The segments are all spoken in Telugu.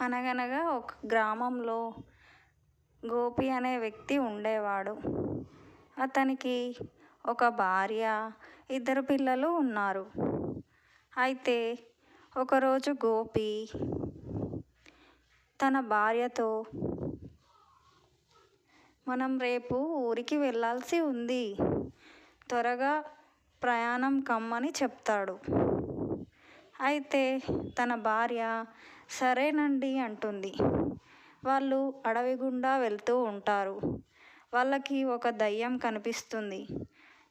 అనగనగా ఒక గ్రామంలో గోపి అనే వ్యక్తి ఉండేవాడు. అతనికి ఒక భార్య ఇద్దరు పిల్లలు ఉన్నారు. అయితే ఒకరోజు గోపి తన భార్యతో మనం రేపు ఊరికి వెళ్ళాల్సి ఉంది. త్వరగా ప్రయాణం కమ్మని చెప్తాడు. అయితే తన భార్య సరేనండి అంటుంది. వాళ్ళు అడవి గుండా వెళ్తూ ఉంటారు. వాళ్ళకి ఒక దయ్యం కనిపిస్తుంది.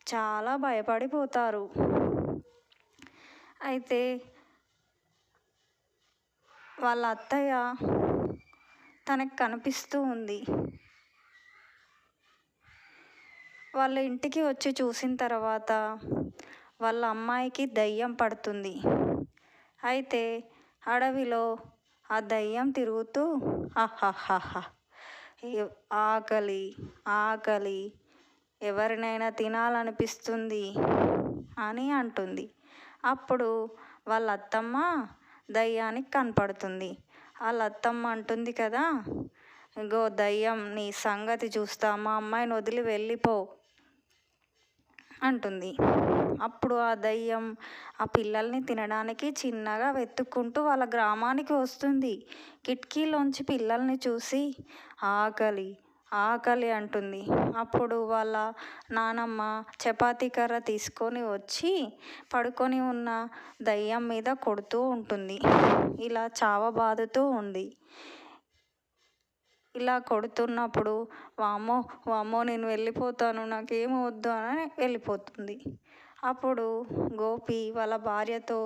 చాలా భయపడిపోతారు. అయితే వాళ్ళ అత్తయ్య తనకి కనిపిస్తూ ఉంది. వాళ్ళ ఇంటికి వచ్చి చూసిన తర్వాత వాళ్ళ అమ్మాయికి దయ్యం పడుతుంది. అయితే అడవిలో ఆ దెయ్యం తిరుగుతూ హహహహ ఆకలి ఆకలి ఎవరినైనా తినాలనిపిస్తుంది అని అంటుంది. అప్పుడు వాళ్ళ అత్తమ్మ దయ్యానికి కనపడుతుంది. వాళ్ళ అత్తమ్మ అంటుంది కదా ఇగో దయ్యం నీ సంగతి చూస్తా మా అమ్మాయిని వదిలి వెళ్ళిపో అంటుంది. అప్పుడు ఆ దెయ్యం ఆ పిల్లల్ని తినడానికి చిన్నగా వెతుక్కుంటూ వాళ్ళ గ్రామానికి వస్తుంది. కిటికీలోంచి పిల్లల్ని చూసి ఆకలి ఆకలి అంటుంది. అప్పుడు వాళ్ళ నానమ్మ చపాతీ కర్ర తీసుకొని వచ్చి పడుకొని ఉన్న దెయ్యం మీద కొడుతూ ఉంటుంది. ఇలా చావబాదుతూ ఉంది. ఇలా కొడుతున్నప్పుడు వామ్మో వామ్మో నేను వెళ్ళిపోతాను నాకేం వద్దు అని వెళ్ళిపోతుంది. అప్పుడు గోపి వాళ్ళ భార్యతో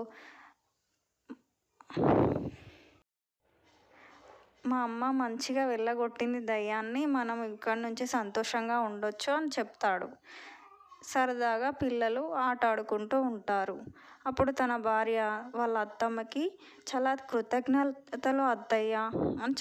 మా అమ్మ మంచిగా వెళ్ళగొట్టింది దయ్యాన్ని మనం ఇక్కడి నుంచి సంతోషంగా ఉండొచ్చు అని చెప్తాడు. సరదాగా పిల్లలు ఆట ఆడుకుంటూ ఉంటారు. అప్పుడు తన భార్య వాళ్ళ అత్తమ్మకి చాలా కృతజ్ఞతలు అత్తయ్య అని